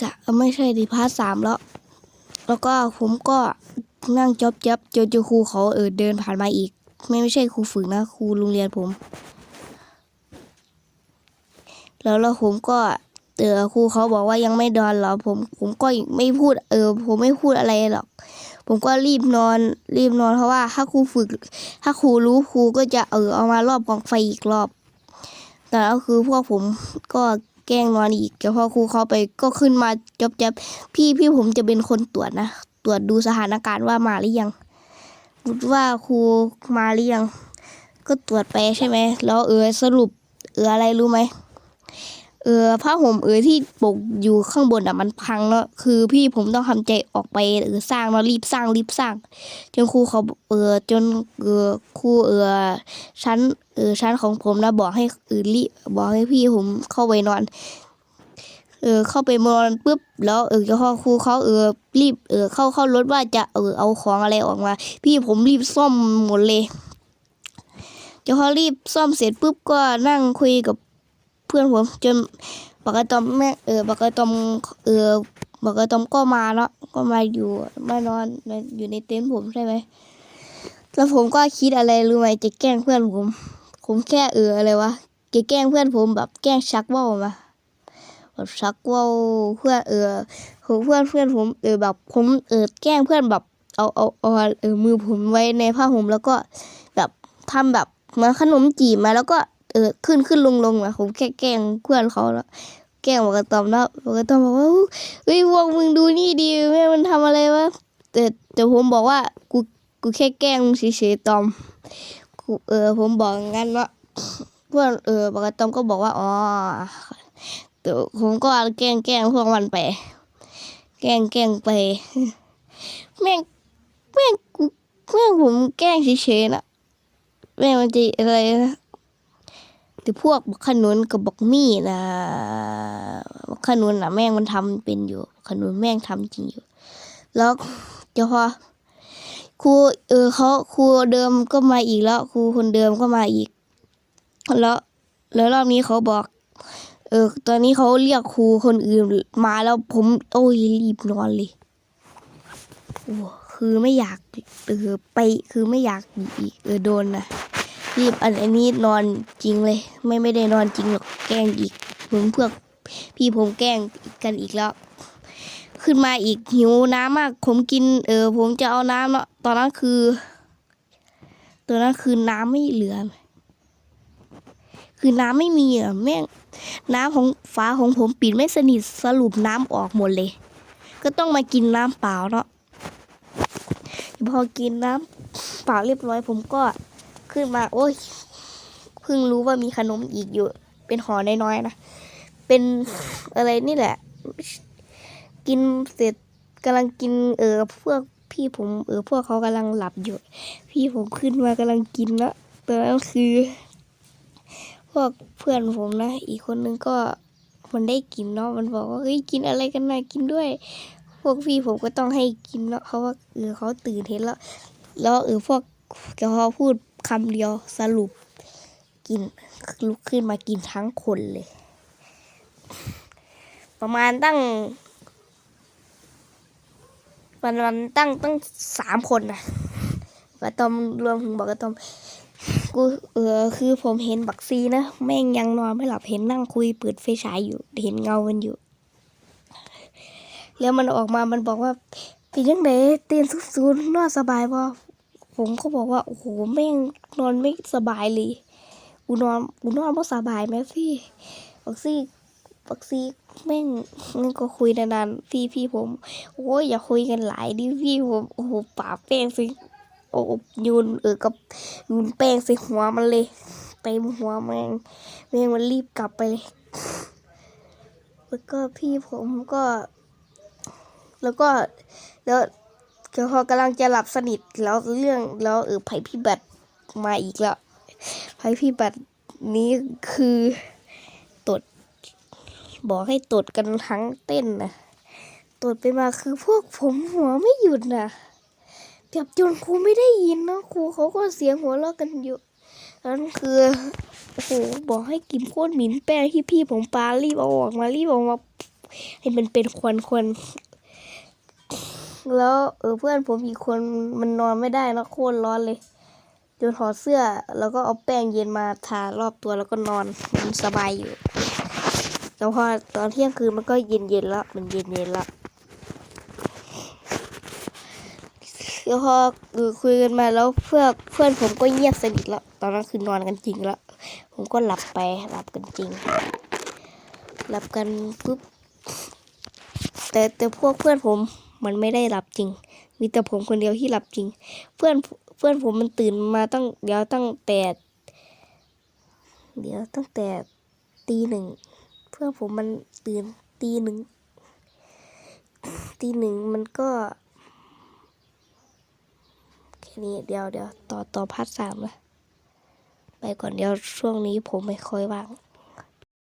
สะไม่ใช่ดิพาร์ทสามแล้ว แล้วก็ผมก็นั่งจ๊อบจับจนจครูเขาเออเดินผ่านมาอีก ไม่ไม่ใช่ครูฝึกนะครูโรงเรียนผม แล้วแล้วผมก็เออครูเขาบอกว่ายังไม่นอนหรอผมผมก็ไม่พูด เออ ผมไม่พูดอะไรหรอก ผมก็รีบนอน รีบนอนเพราะว่า ถ้าครูฝึก ถ้าครูรู้ครูก็จะเออเอามารอบกองไฟอีกรอบ แต่แล้วคือพวกผมก็ แกล้งนอนอีกแต่พอครูเขาไปก็ขึ้นมาจับจับพี่พี่ผมจะเป็นคนตรวจนะ ตรวจดูสถานการณ์ว่ามาหรือยังบุตว่าครูมาหรือยัง ก็ตรวจไปใช่ไหม แล้วเออสรุปเอออะไรรู้ไหม เออผ้าห่มเออที่ปกอยู่ข้างบนอะมันพังแล้วคือพี่ผมต้องทำใจออกไปเออสร้างแล้วรีบสร้างรีบสร้าง จนครูเขาเออจนเออครูเออชั้นเออชั้นของผมนะบอกให้เออรีบบอกให้พี่ผมเข้าไปนอน เออเข้าไปนอนปุ๊บแล้วเออพอครูเขาเออรีบเออเข้าเข้ารถว่าจะเออเอาของอะไรออกมา พี่ผมรีบซ่อมหมดเลยเดี๋ยวพอรีบซ่อมเสร็จปุ๊บก็นั่งคุยกับ เพื่อนผมจนปากกาตอมแม่เออปากกาตอมเออปากกาตอมก็มาเนาะก็มาอยู่มานอนอยู่ในเต็นท์ผมใช่ไหมแล้วผมก็คิดอะไรรู้ไหมจะแกล้งเพื่อนผม ผมแค่เอออะไรวะจะแกล้งเพื่อนผมแบบแกล้งชักว่าวมาแบบชักว่าวเพื่อเออเพื่อนเพื่อนผมเออแบบผมเออแกล้งเพื่อนแบบเอาเอาเอาเออมือผมไว้ในผ้าห่มแล้วก็แบบทำแบบเหมือนขนมจีบมาแล้วก็ เออขึ้นขึ้นลงลงอะผมแค่แกล้งเพื่อนเขาแล้วแกล้งบอกกระตอมแล้วบอกกระตอมบอกว่าเฮ้ยวกมึงดูนี่ดีแม่มันทำอะไรวะแต่แต่ผมบอกว่ากูกูแค่แกล้งมึงเฉยๆตอมกูเออผมบอกงั้นเนาเพื่อนเออปกติตอมก็บอกว่าอ๋อแต่ผมก็แกล้งแกล้งพวกมันไป แกล้งแกล้งไปแม่งแม่งกูแม่งผมแกล้งเฉยๆนะแม่งมันจะอะไรนะ แต่พวกบักขนุนกับบักมี่นะบักขนุนนะแม่งมันทำเป็นอยู่ขนุนแม่งทำจริงอยู่ แล้วเดี๋ยวพอครูเออเขาครูเดิมก็มาอีกแล้วครูคนเดิมก็มาอีก แล้ว แล้วรอบนี้เขาบอก เออ ตอนนี้เขาเรียกครูคนอื่นมาแล้วผมโอ้ยรีบนอนเลยโอ้คือไม่อยากเออไปคือไม่อยากอีกเออโดนนะ รีบอันอันนี้นอนจริงเลย ไม่ไม่ได้นอนจริงหรอกแกล้งอีกผมเพื่อพี่ผมแกล้งกันอีกแล้ว ขึ้นมาอีกหิวน้ำมาก ผมกิน เออ ผมจะเอาน้ำเนาะตอนนั้นคือ ตอนนั้นคือน้ำไม่เหลือ คือน้ำไม่มีอะแม่งน้ำของฝาของผมปิดไม่สนิทสรุปน้ำออกหมดเลย ก็ต้องมากินน้ำเปล่าเนาะพอกินน้ำเปล่าเรียบร้อยผมก็ ขึ้นมา โอ้ยเพิ่งรู้ว่ามีขนมอีกอยู่ เป็นห่อน้อยๆนะเป็นอะไรนี่แหละ กินเสร็จกำลังกินเออพวกพี่ผมเออพวกเขากำลังหลับอยู่ พี่ผมขึ้นมากำลังกินแล้วตอนนั้นคือ พวกเพื่อนผมนะ อีกคนนึงก็มันได้กินเนาะมันบอกว่าเฮ้ยกินอะไรกันนะกินด้วย พวกพี่ผมก็ต้องให้กินเนาะเพราะว่าเออเขาตื่นเห็นแล้ว แล้วเออพวกแกพอพูด คำเดียวสรุปกินลุกขึ้นมากินทั้งคนเลย ประมาณตั้งประมาณตั้งตั้งสามคนนะกระตอมรวมถึงบอกกระตอมกูเออคือผมเห็นบักซีนะแม่งยังนอนไม่หลับเห็นนั่งคุยเปิดไฟฉายอยู่เห็นเงามันอยู่ แล้วมันออกมามันบอกว่าเป็นยังไงเตียนซุกๆนอนสบายป่ ผมก็บอกว่า โอ้โหแม่งนอนไม่สบายเลยกูนอนกูนอนไม่สบายไหมพี่บักซี่บักซี่แม่งงั้นก็คุยนานๆพี่พี่ผม โอ้ยอย่าคุยกันหลายดิพี่ผมโอ้โหปาแป้งสิโอ้ยูนเออกับยุนแป้งใส่หัวมันเลยเต็มหัวแมงแมงมันรีบกลับไปเลยแล้วก็พี่ผมก็ แล้วก็แล้ว ก็พอกำลังจะหลับสนิทแล้วเรื่องแล้วเออภัยพิบัติมาอีกแล้วภัยพิบัตินี้คือตด บอกให้ตดกันทั้งเต้นนะตดไปมาคือพวกผมหัวไม่หยุดนะแบบจนครูไม่ได้ยินเนะครูเขาก็เสียงหัวเราะกันอยู่นั่นคือโอ้โหบอกให้กินโคตรหมิ่นแป้งที่พี่ผมปารีบเอาออกมารีบเออกมาให้มันเป็นควันควัน แล้วเออเพื่อนผมอีกคนมันนอนไม่ได้แล้วโคตรร้อนเลยจนถอดเสื้อแล้วก็เอาแป้งเย็นมาทารอบตัวแล้วก็นอนมันสบายอยู่แต่พอตอนเที่ยงคืนมันก็เย็นเย็นแล้วมันเย็นเย็นแล้วแล้วพอเออคุยกันมาแล้วเพื่อนเพื่อนผมก็เงียบสนิทแล้วตอนนั้นคือนอนกันจริงแล้วผมก็หลับไปหลับกันจริงหลับกันปุ๊บแต่แต่พวกเพื่อนผม มันไม่ได้หลับจริง มีแต่ผมคนเดียวที่หลับจริง เพื่อนเพื่อนผมมันตื่นมาตั้งเดี๋ยวตั้งแต่เดี๋ยวตั้งแต่ตีหนึ่งเพื่อนผมมันตื่นตีหนึ่งตีหนึ่งมันก็แค่นี้เดี๋ยวเดี๋ยวต่อต่อพาร์ทสามนะไปก่อนเดี๋ยวช่วงนี้ผมไม่ค่อยว่าง